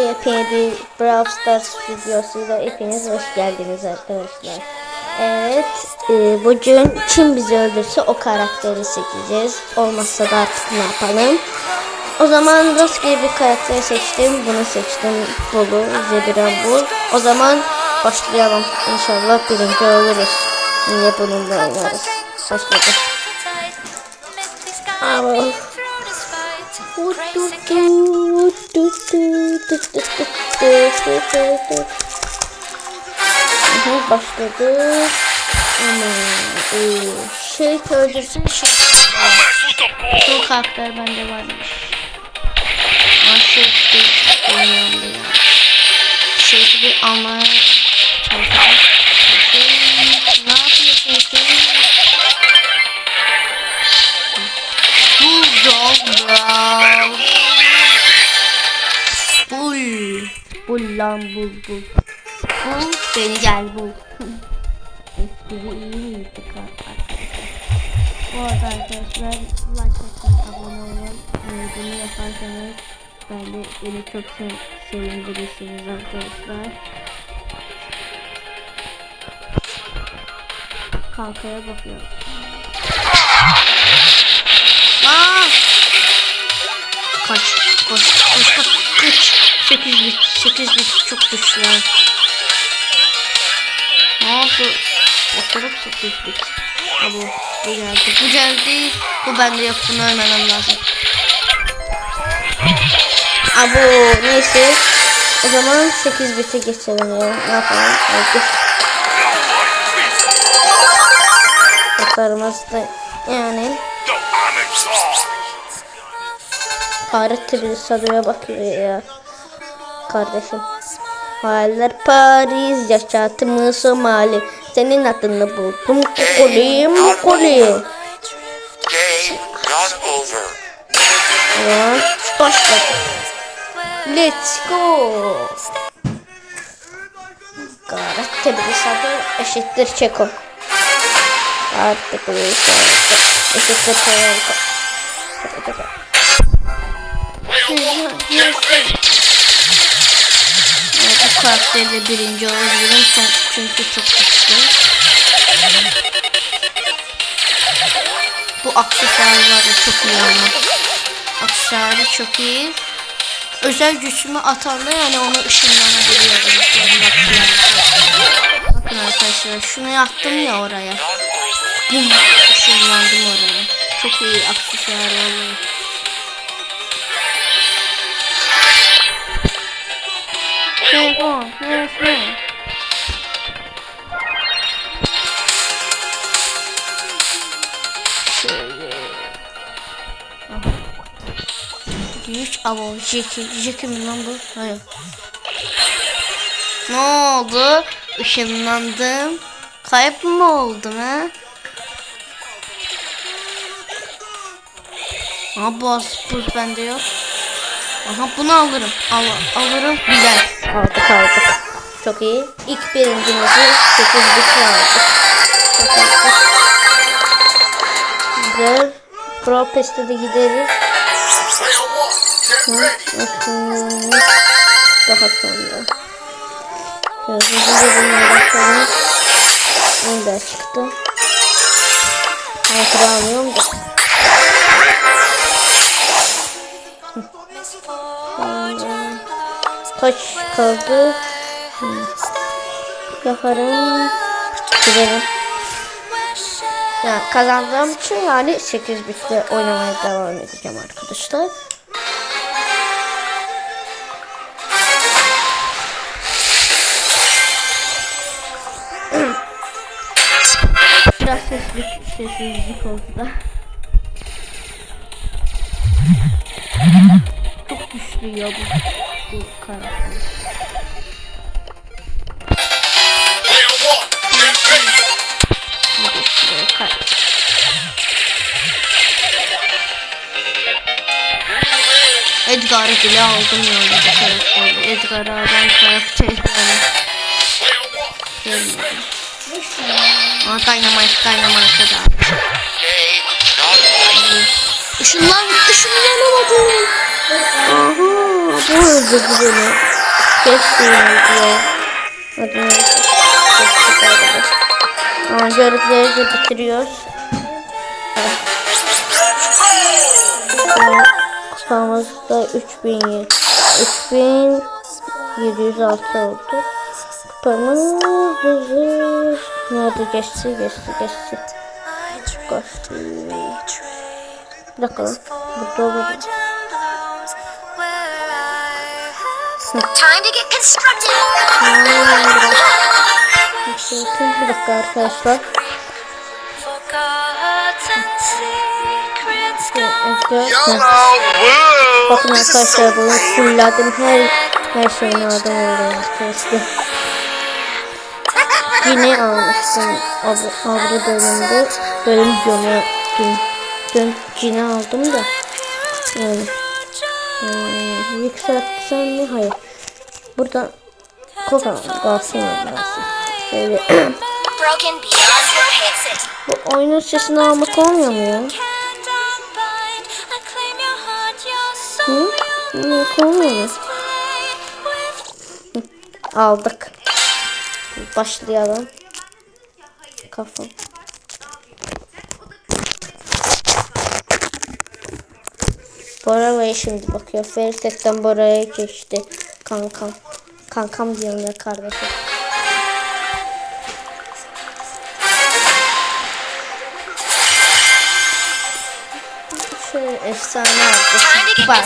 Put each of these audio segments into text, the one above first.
Yepyeni bir Brawl Stars videosuyla hepiniz hoş geldiniz arkadaşlar. Evet, e, bugün kim bizi öldürse o karakteri seçeceğiz. Olmazsa da artık ne yapalım. O zaman rastgele bir karakter seçtim. Bunu seçtim. Bulu, Zebra Bul. O zaman başlayalım. İnşallah birinci oluruz. Yine bununla oynarız. Başladık. Ama... Aha, başladı. Ama e, şey öldürsün şey. Bu karakter bende varmış. Nasıl bir oynayandı ya. Şey gibi almaya çalışacağım. Ne yapıyorsun sen? Bulldog Brawl. Lan bul bul. Bul beni gel bul. Espri iyi miydi? Bu arada arkadaşlar like atmayı, abone olun. Bunu yaparsanız ben de beni çok se sevindirirsiniz arkadaşlar. Kalkaya bakıyorum. Aa! Kaç, koş, koş, kaç, kaç. 8 bit, 8 bit çok güçlü. Ne oldu? Oturup 8 bit. Ha bu, bu geldi, bu geldi. Bu bende yok, bunu ölmemem lazım. Abo, neyse. O zaman 8 bite geçelim ya. Ne yapalım? Hadi. Yaparımız da yani. Harita bir sarıya bakıyor ya. Kardeşim. Hayaller Paris, yaşatımı Somali. Senin adını buldum. Kukuli, mukuli. Ya, başladı. Let's go. Karate bir sarı eşittir Çeko. Karate bir sarı eşittir Çeko. Çeko, Çeko. Karakterle birinci olabilirim çünkü çok güçlü. Bu aksesuarlar da çok iyi ama. Aksesuarı çok iyi. Özel güçümü atarla yani onu ışınlanabiliyorum. Bakın- arkadaşlar şunu yaptım ya oraya. Bum ışınlandım oraya. Çok iyi aksesuarlar. Telefon, telefon. Şöyle. Aha. Güç abo Jackie. Jackie mi lan bu? Hayır. Ne oldu? Işınlandım. Kayıp mı oldum ha? Aha buz, buz bende yok. Aha bunu alırım. Al, alırım. Güzel. Aldık aldık. Çok iyi. İlk birincimizi 8 bitle aldık. Çok iyi. Güzel. Pro Pest'e de gideriz. Hı, daha sonra. Şöyle hızlıca bunları bakalım. Ender çıktı. Hatıra almıyorum da. Kaç kaldı? Yaparım. Gidelim. Ya kazandığım için yani 8 bitle oynamaya devam edeceğim arkadaşlar. Biraz seslik, sessizlik oldu da. Çok güçlü ya bu, bu karakter. Edgar'ı bile aldım yani bu karakteri. Edgar'ı alan karakter yani. Görmedim. Aa Dynamite, Dynamite'a da. Over. Işınlan, ışınlanamadım. Aha, bu öldürdü beni. Diyor. Hadi neyse. Geçtik. Aa, görevleri de bitiriyoruz. Kupamızda 3000 3706 oldu. Kupamız nerede geçti geçti geçti. Geçti. Lan. Burada olur. Yükseltin. Bir dakika arkadaşlar. Bakın arkadaşlar bunu fullledim. Her, her şeyin adam oldu arkadaşlar. Yine almıştım ab- abri bölümde. Bölüm diyorum dün. Dün cine aldım da. Yani. Hmm, yükseltsem mi? Hayır. Burada kokan lazım. Böyle repair. bu oyunun sesini almak olmuyor mu ya? Hı? Hı, olmuyor mu? Aldık. Başlayalım. Kafam. Bora Bey şimdi bakıyor. Ferit'ten Bora'ya geçti. Kankam. Kankam diyorum ya kardeşim. Şöyle efsane get Bak.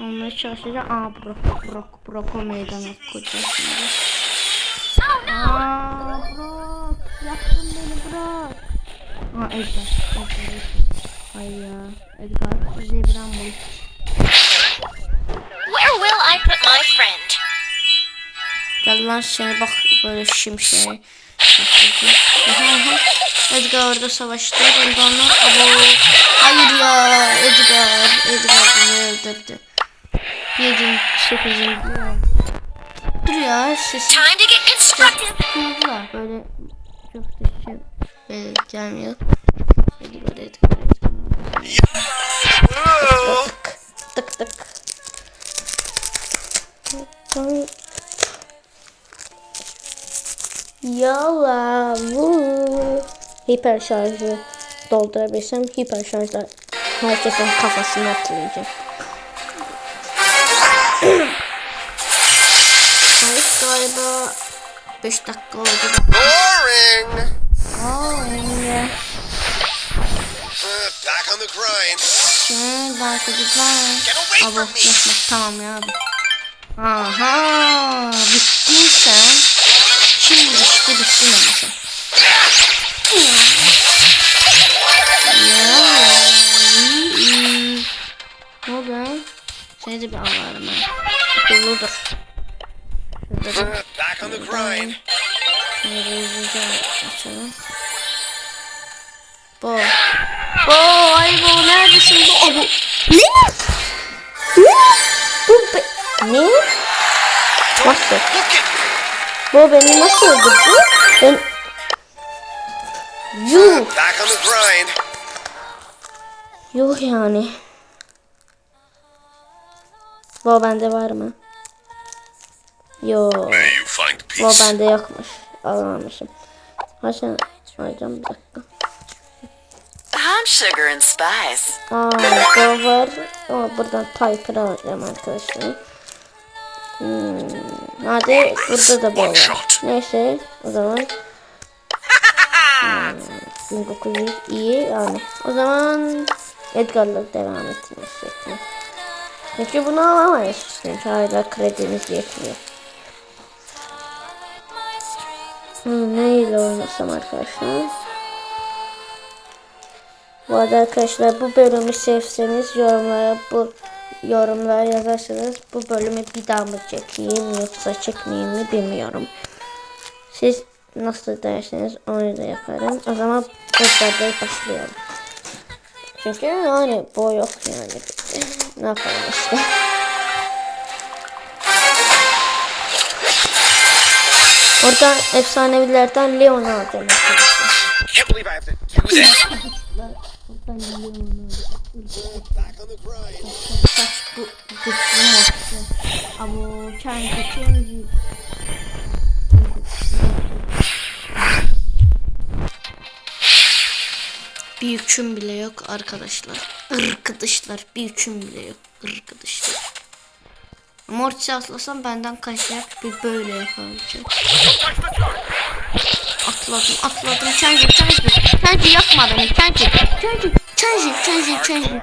Onları çalışacağım. Aa Brok, Brok, Brok'u meydana koyacağım şimdi. Aa Brok, yaktın beni Brok. Aa Edgar, Edgar, Edgar. Ay ya, Edgar, Zebran bu. Where will I put my friend? Gel lan seni bak böyle şimşeğe. Edgar orada savaştı. Ben de onu... Abo. Hayır ya Edgar. Edgar beni öldürdü. Yedin, sekizin. Dur ya ses. Time to get constructive. Böyle çok da şey böyle gelmiyor. Edgar Edgar. Woo! Tık tık. Yala bu. Hiper şarjı doldurabilsem hiper şarjla herkesin kafasına atlayacağım. Ay galiba 5 dakika oldu. Boring! Uh, back on the grind. Şimdi arkadaşlar. Get away Abo from me! yapma tamam ya abi. Aha bittin sen. Şimdi işte bittin ama sen. bo? Abo. Ne? Ne? Bu be... Ne? Nasıl? Bu beni nasıl öldürdü? Ben... Yuh. Yuh yani. Bu bende var mı? Yo. Bu bende yokmuş. Alamamışım. Haşan. Alacağım bir dakika. I'm sugar and spice. Aa var. Ama buradan Piper alacağım arkadaşlar. Hmm. Hadi burada da One var. Neyse o zaman. Hmm, 1900 iyi yani. O zaman Edgar'la devam etmek şekli. Çünkü bunu alamayız. Çünkü hala kredimiz yetmiyor. Hmm, neyle oynasam arkadaşlar? Bu arada arkadaşlar bu bölümü sevseniz yorumlara bu yorumlara yazarsanız bu bölümü bir daha mı çekeyim yoksa çekmeyeyim mi bilmiyorum. Siz nasıl derseniz onu da yaparım. O zaman tekrar başlayalım. Çünkü yani bu yok yani. ne yapalım işte. Oradan efsanevilerden Leon'u alacağım. Can't believe I have to Who's that? Buradan geliyor onu. Kaç bu güçlü mortis. Abo kendi kendi. Bir yüküm bile yok arkadaşlar. Arkadaşlar bir yüküm bile yok. Arkadaşlar. Mortis'i atlasam benden kaçacak bir böyle yapacak. Atladım atladım. Change change. Change yapma beni. Change. Change. Change. Change. Change.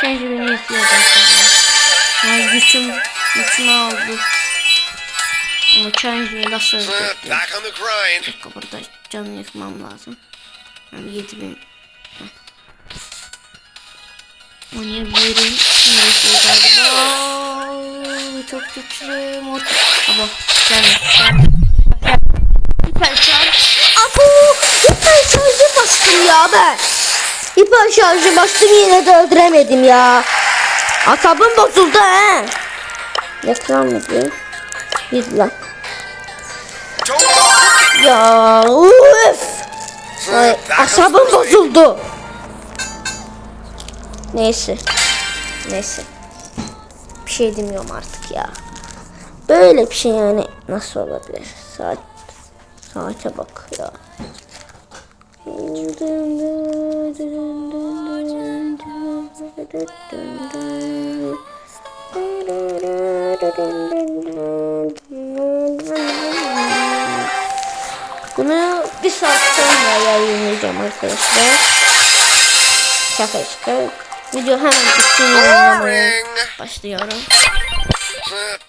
Change beni yıkıyor arkadaşlar. Yani yüküm, yükümü aldı. Ama Change'yi nasıl öldürdü? back on the grind. Bir dakika burada canını yıkmam lazım. Yani 7000. Oynayabilirim. Neyse galiba. Çok güçlü. Mort. Abo. Gel. Gel. Abo. Hiper şarjı bastım ya ben. Hiper şarjı bastım yine de öldüremedim ya. Asabım bozuldu he. Reklam mı diyeyim? Bir lan. Ya uf. Ay, asabım bozuldu. Neyse. Neyse. Bir şey demiyorum artık ya. Böyle bir şey yani nasıl olabilir? Saat saate bak ya. Bunu bir saat sonra yayınlayacağım arkadaşlar. Şaka şaka. Video hemen bitsin yayınlamaya başlıyorum.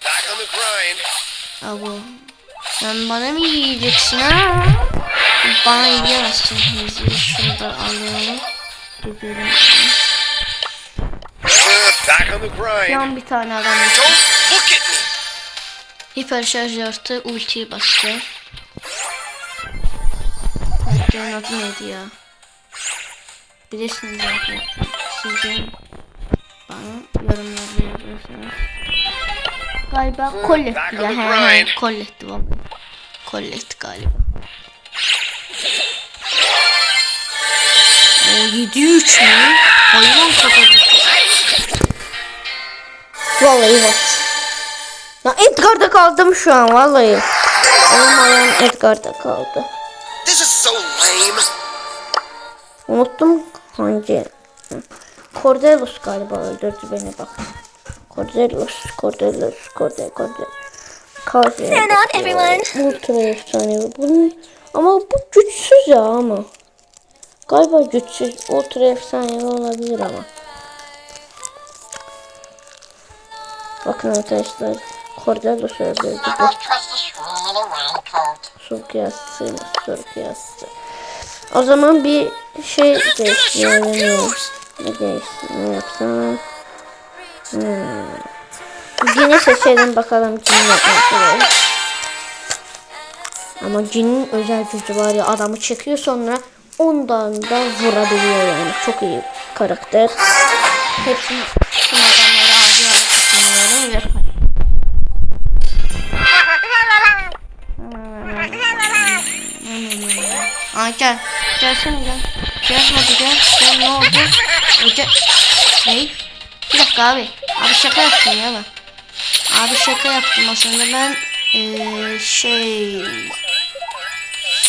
Back on the grind. Abo. Sen bana mı yiyeceksin ha? Bana yiyemezsin. Bizi şurada alıyorum. Gidiyorum. Uh, back on the Şu grind. an bir tane adam hiper şarj yaptı. Ultiyi bastı. Karakterin adı neydi ya? Bilirsiniz zaten. Siz de bana yorumlarda yazarsanız. Galiba Collette'di ya. He he Collette'di vallahi. Colette galiba. O 7-3 mü? Hayvan kadar. Vallahi bak. Ya Edgar'da kaldım şu an vallahi. Olmayan Edgar'da kaldı. This is so lame. Unuttum hangi. Hı. Cordelos galiba öldürdü beni bak. Cordelos, Cordelos, Cordelos, Cordelos. Stand up, everyone. Ultra efsane. Bunun, ama bu güçsüz ya ama. Galiba güçsüz. Ultra efsane olabilir ama. Bakın arkadaşlar. Cordelos öldürdü. Bu Surk yazsın, surk yazsın. O zaman bir şey değiştirelim. Ne değişsin, ne yapsam? Hmm. Cini seçelim bakalım cin yapmak. Ama cinin özel gücü var ya adamı çekiyor sonra ondan da vurabiliyor yani. Çok iyi karakter. Hepsini tüm adamları harcayarak düşünüyorum ve Aa gel. Gelsene gel. Gel hadi gel. Gel ne oldu? Gel. Ne? Bir dakika abi. Abi şaka yaptım ya ben. Abi şaka yaptım aslında ben eee şey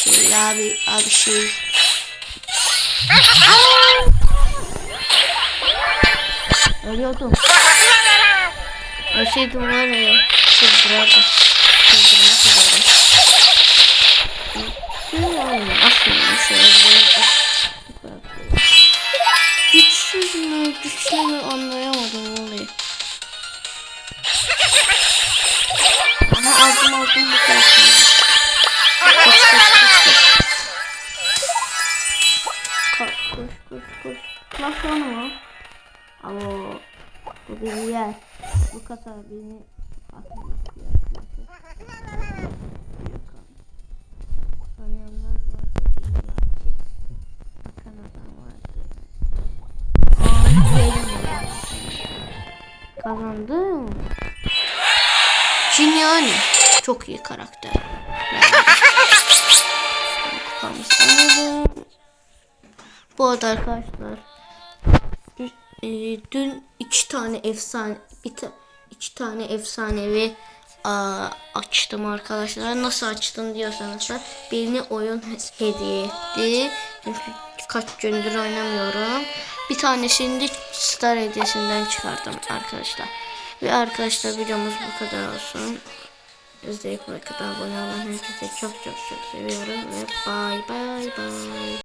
şey abi abi şey! Ölüyordum. Ölseydim var ya çıldırırdım. Çıldırmak üzere. Aslında şöyle bir onu mu? Alo. Bu bir yer. Bu kadar beni yerim var. Kazandım. Jin yani. Çok iyi karakter. Bu arada arkadaşlar e, dün iki tane efsane bir ta, iki tane efsanevi aa, açtım arkadaşlar. Nasıl açtım diyorsanız da birini oyun he- hediye etti. Çünkü kaç gündür oynamıyorum. Bir tanesini de Star hediyesinden çıkardım arkadaşlar. Ve arkadaşlar videomuz bu kadar olsun. İzleyip kadar abone olan herkese çok çok çok seviyorum ve bye bye bye.